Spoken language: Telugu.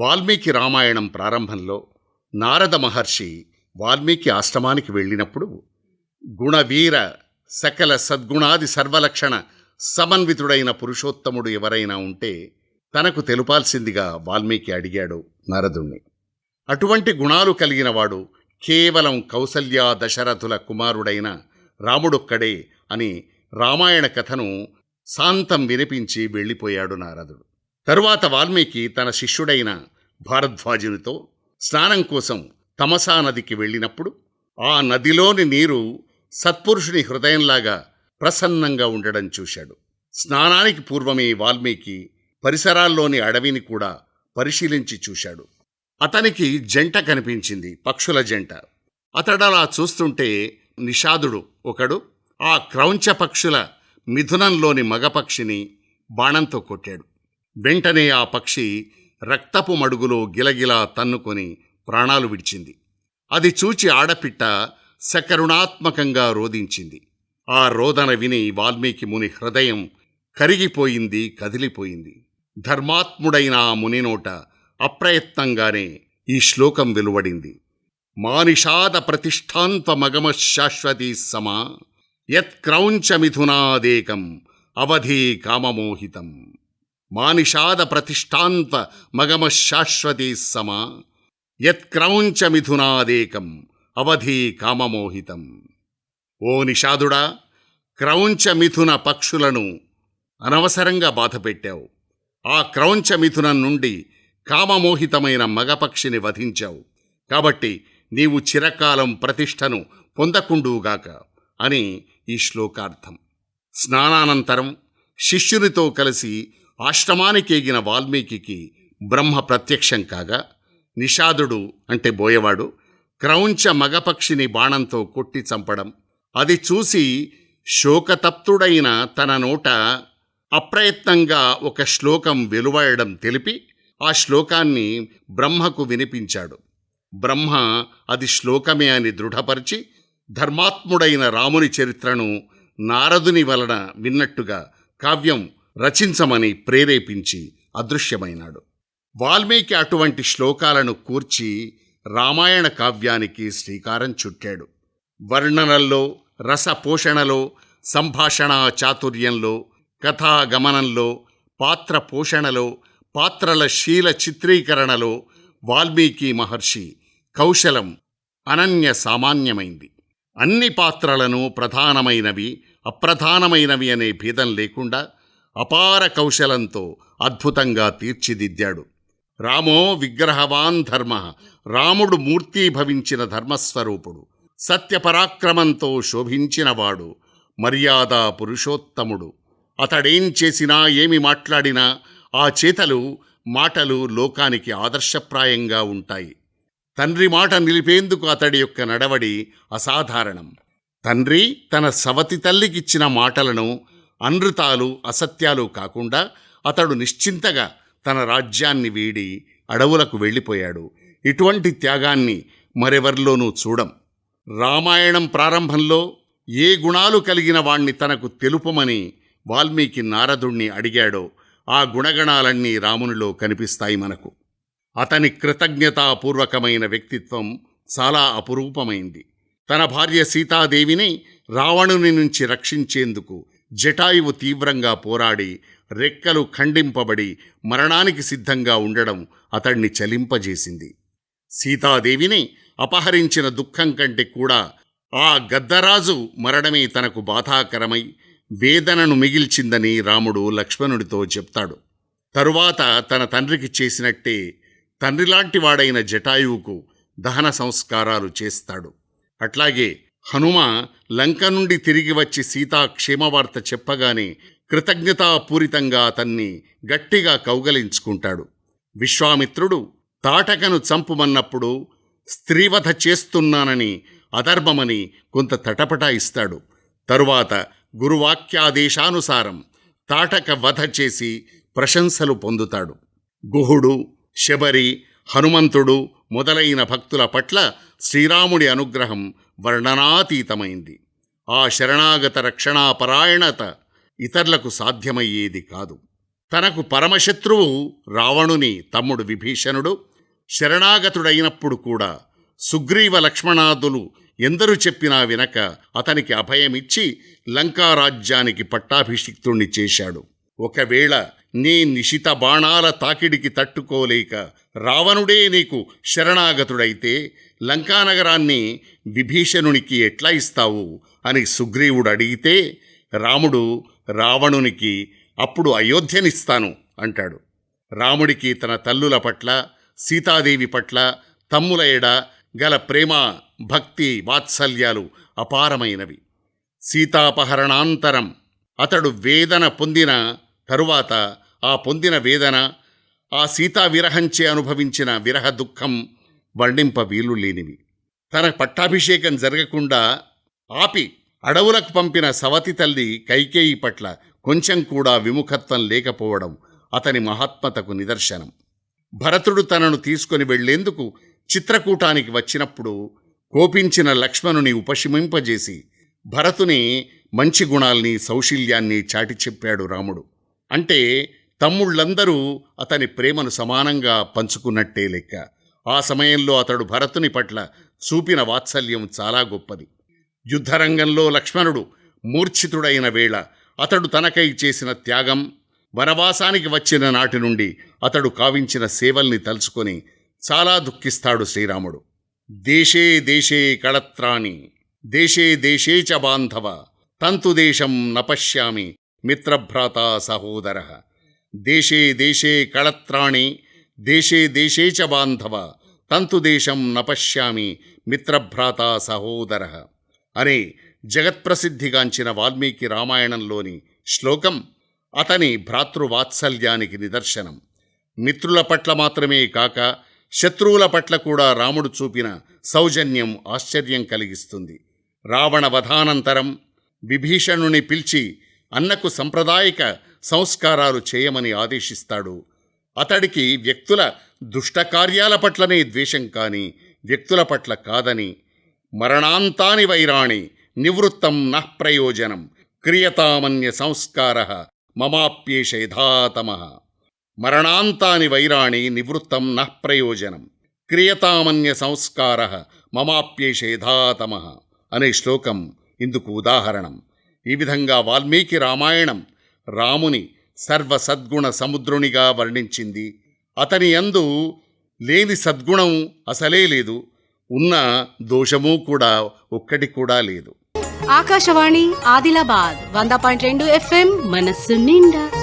వాల్మీకి రామాయణం ప్రారంభంలో నారద మహర్షి వాల్మీకి ఆశ్రమానికి వెళ్ళినప్పుడు గుణవీర సకల సద్గుణాది సర్వలక్షణ సమన్వితుడైన పురుషోత్తముడు ఎవరైనా ఉంటే తనకు తెలుపాల్సిందిగా వాల్మీకి అడిగాడు నారదుణ్ణి. అటువంటి గుణాలు కలిగినవాడు కేవలం కౌసల్య దశరథుల కుమారుడైన రాముడొక్కడే అని రామాయణ కథను శాంతం వినిపించి వెళ్ళిపోయాడు నారదుడు. తరువాత వాల్మీకి తన శిష్యుడైన భారద్వాజునితో స్నానం కోసం తమసా నదికి వెళ్ళినప్పుడు ఆ నదిలోని నీరు సత్పురుషుని హృదయంలాగా ప్రసన్నంగా ఉండడం చూశాడు. స్నానానికి పూర్వమే వాల్మీకి పరిసరాల్లోని అడవిని కూడా పరిశీలించి చూశాడు. అతనికి జంట కనిపించింది పక్షుల జంట. అతడలా చూస్తుంటే నిషాదుడు ఒకడు ఆ క్రౌంచ పక్షుల మిథునంలోని మగపక్షిని బాణంతో కొట్టాడు. వెంటనే ఆ పక్షి రక్తపు మడుగులో గిలగిలా తన్నుకొని ప్రాణాలు విడిచింది. అది చూచి ఆడపిట్ట సకరుణాత్మకంగా రోదించింది ఆ రోదన విని వాల్మీకి ముని హృదయం కరిగిపోయింది కదిలిపోయింది. ధర్మాత్ముడైన ఆ ముని నోట అప్రయత్నంగానే ఈ శ్లోకం వెలువడింది. మానిషాద ప్రతిష్టాంత మగమ శాశ్వతీ సమా యత్క్రౌంచ మిథునాదేకం అవధి కామమోహితం. మానిషాద ప్రతిష్టాంత మగమ శాశ్వతీ సమ యత్క్రౌంచ మిథునాదేకం అవధి కామమోహితం ఓ నిషాదుడా క్రౌంచ మిథున పక్షులను అనవసరంగా బాధపెట్టావు ఆ క్రౌంచ మిథునం నుండి కామమోహితమైన మగపక్షిని వధించావు కాబట్టి నీవు చిరకాలం ప్రతిష్టను పొందకుండుగాక అని ఈ శ్లోకార్థం। స్నానానంతరం శిష్యునితో కలిసి ఆశ్రమానికేగిన వాల్మీకి బ్రహ్మ ప్రత్యక్షం కాగా నిషాదుడు అంటే బోయవాడు క్రౌంచ మగపక్షిని బాణంతో కొట్టి చంపడం. అది చూసి శోకతప్తుడైన తన నోట అప్రయత్నంగా ఒక శ్లోకం వెలువడడం తెలిపి ఆ శ్లోకాన్ని బ్రహ్మకు వినిపించాడు. బ్రహ్మ అది శ్లోకమే అని దృఢపరిచి ధర్మాత్ముడైన రాముని చరిత్రను నారదుని వలన విన్నట్టుగా కావ్యం రచించమని ప్రేరేపించి అదృశ్యమైనాడు. వాల్మీకి అటువంటి శ్లోకాలను కూర్చి రామాయణ కావ్యానికి శ్రీకారం చుట్టాడు. వర్ణనల్లో రసపోషణలో సంభాషణ చాతుర్యంలో కథాగమనంలో పాత్ర పోషణలో పాత్రల శీల చిత్రీకరణలో వాల్మీకి మహర్షి కౌశలం అనన్య సామాన్యమైంది. అన్ని పాత్రలను ప్రధానమైనవి అప్రధానమైనవి అనే భేదం లేకుండా అపార కౌశలంతో అద్భుతంగా తీర్చిదిద్దాడు. రామో విగ్రహవాన్ ధర్మ రాముడు మూర్తీభవించిన ధర్మస్వరూపుడు సత్యపరాక్రమంతో శోభించినవాడు మర్యాద పురుషోత్తముడు. అతడేం చేసినా ఏమి మాట్లాడినా ఆ చేతలు మాటలు లోకానికి ఆదర్శప్రాయంగా ఉంటాయి. తండ్రి మాట నిలిపేందుకు అతడి యొక్క నడవడి అసాధారణం. తండ్రి తన సవతి తల్లికిచ్చిన మాటలను అనృతాలు అసత్యాలు కాకుండా అతడు నిశ్చింతగా తన రాజ్యాన్ని వీడి అడవులకు వెళ్ళిపోయాడు. ఇటువంటి త్యాగాన్ని మరెవరిలోనూ చూడం. రామాయణం ప్రారంభంలో ఏ గుణాలు కలిగిన వాణ్ణి తనకు తెలుపమని వాల్మీకి నారదుణ్ణి అడిగాడో ఆ గుణగణాలన్నీ రామునిలో కనిపిస్తాయి మనకు. అతని కృతజ్ఞతాపూర్వకమైన వ్యక్తిత్వం చాలా అపురూపమైంది. తన భార్య సీతాదేవిని రావణుని నుంచి రక్షించేందుకు జటాయువు తీవ్రంగా పోరాడి రెక్కలు ఖండింపబడి మరణానికి సిద్ధంగా ఉండడం అతణ్ణి చలింపజేసింది. సీతాదేవిని అపహరించిన దుఃఖం కంటే కూడా ఆ గద్దరాజు మరణమే తనకు బాధాకరమై వేదనను మిగిల్చిందని రాముడు లక్ష్మణుడితో చెప్తాడు. తరువాత తన తండ్రికి చేసినట్టే తండ్రిలాంటి వాడైన జటాయువుకు దహన సంస్కారాలు చేస్తాడు. అట్లాగే హనుమ లంక నుండి తిరిగి వచ్చి సీతా క్షేమవార్త చెప్పగానే కృతజ్ఞతాపూరితంగా అతన్ని గట్టిగా కౌగలించుకుంటాడు. విశ్వామిత్రుడు తాటకను చంపుమన్నప్పుడు స్త్రీవధ చేస్తున్నానని అధర్మమని కొంత తటపటాయిస్తాడు తరువాత గురువాక్యాదేశానుసారం తాటక వధ చేసి ప్రశంసలు పొందుతాడు. గుహుడు శబరి హనుమంతుడు మొదలైన భక్తుల పట్ల శ్రీరాముడి అనుగ్రహం వర్ణనాతీతమైంది. ఆ శరణాగత రక్షణాపరాయణత ఇతరులకు సాధ్యమయ్యేది కాదు. తనకు పరమశత్రువు రావణుని తమ్ముడు విభీషణుడు శరణాగతుడైనప్పుడు కూడా సుగ్రీవ లక్ష్మణాదులు ఎందరు చెప్పినా వినక అతనికి అభయమిచ్చి లంకారాజ్యానికి పట్టాభిషిక్తుణ్ణి చేశాడు. ఒకవేళ నీ నిశిత బాణాల తాకిడికి తట్టుకోలేక రావణుడే నీకు శరణాగతుడైతే లంకానగరాన్ని విభీషణునికి ఎట్లా ఇస్తావు అని సుగ్రీవుడు అడిగితే రాముడు రావణునికి అప్పుడు అయోధ్యనిస్తాను అంటాడు. రాముడికి తన తల్లుల పట్ల సీతాదేవి పట్ల తమ్ముల ఎడ గల ప్రేమ భక్తి వాత్సల్యాలు అపారమైనవి. సీతాపహరణాంతరం అతడు వేదన పొందిన తరువాత ఆ పొందిన వేదన ఆ సీతా విరహంచే అనుభవించిన విరహ దుఃఖం వర్ణింప వీలు లేనివి తన పట్టాభిషేకం జరగకుండా ఆపి అడవులకు పంపిన సవతి తల్లి కైకేయి పట్ల కొంచెం కూడా విముఖత్వం లేకపోవడం అతని మహాత్మతకు నిదర్శనం. భరతుడు తనను తీసుకొని వెళ్ళేందుకు చిత్రకూటానికి వచ్చినప్పుడు కోపించిన లక్ష్మణుని ఉపశమింపజేసి భరతుని మంచి గుణాల్ని సౌశీల్యాన్ని చాటి చెప్పాడు రాముడు. అంటే తమ్ముళ్ళందరూ అతని ప్రేమను సమానంగా పంచుకున్నట్టే లెక్క. ఆ సమయంలో అతడు భరతుని పట్ల చూపిన వాత్సల్యం చాలా గొప్పది. యుద్ధరంగంలో లక్ష్మణుడు మూర్ఛితుడైన వేళ అతడు తనకై చేసిన త్యాగం వనవాసానికి వచ్చిన నాటి నుండి అతడు కావించిన సేవల్ని తలుచుకొని చాలా దుఃఖిస్తాడు శ్రీరాముడు. దేశే దేశే కళత్రాణి దేశే దేశే చ బాంధవ తంతు దేశం నపశ్యామి మిత్రభ్రాతా సహోదర. దేశే దేశే కళత్రాణి దేశే దేశే చ బాంధవ తంతు దేశం నపశ్యామి మిత్రభ్రాతా సహోదర. అనే జగత్ప్రసిద్ధిగాంచిన వాల్మీకి రామాయణంలోని శ్లోకం అతని భ్రాతృవాత్సల్యానికి నిదర్శనం. మిత్రుల పట్ల మాత్రమే కాక శత్రువుల పట్ల కూడా రాముడు చూపిన సౌజన్యం ఆశ్చర్యం కలిగిస్తుంది. రావణ వధానంతరం విభీషణుని పిలిచి అన్నకు సంప్రదాయక సంస్కారాలు చేయమని ఆదేశిస్తాడు. అతడికి వ్యక్తుల దుష్టకార్యాల పట్లనే ద్వేషం కాని వ్యక్తుల పట్ల కాదని మరణాంతాని వైరాణి నివృత్తం నః ప్రయోజనం క్రియతామన్య సంస్కార మమాప్యేష యథాతమ మరణాంతాని వైరాణి నివృత్తం నః ప్రయోజనం క్రియతామన్య సంస్కార మమాప్యేష యథాతమ అనే శ్లోకం ఇందుకు ఉదాహరణం. ఈ విధంగా వాల్మీకి రామాయణం రాముని సర్వ సద్గుణ సముద్రునిగా వర్ణించింది. అతని యందు లేని సద్గుణం అసలే లేదు ఉన్న దోషము కూడా ఒక్కటి కూడా లేదు. ఆకాశవాణి ఆదిలాబాద్ వంద పాయింట్ రెండు ఎఫ్ఎం మనస్సు నిండా.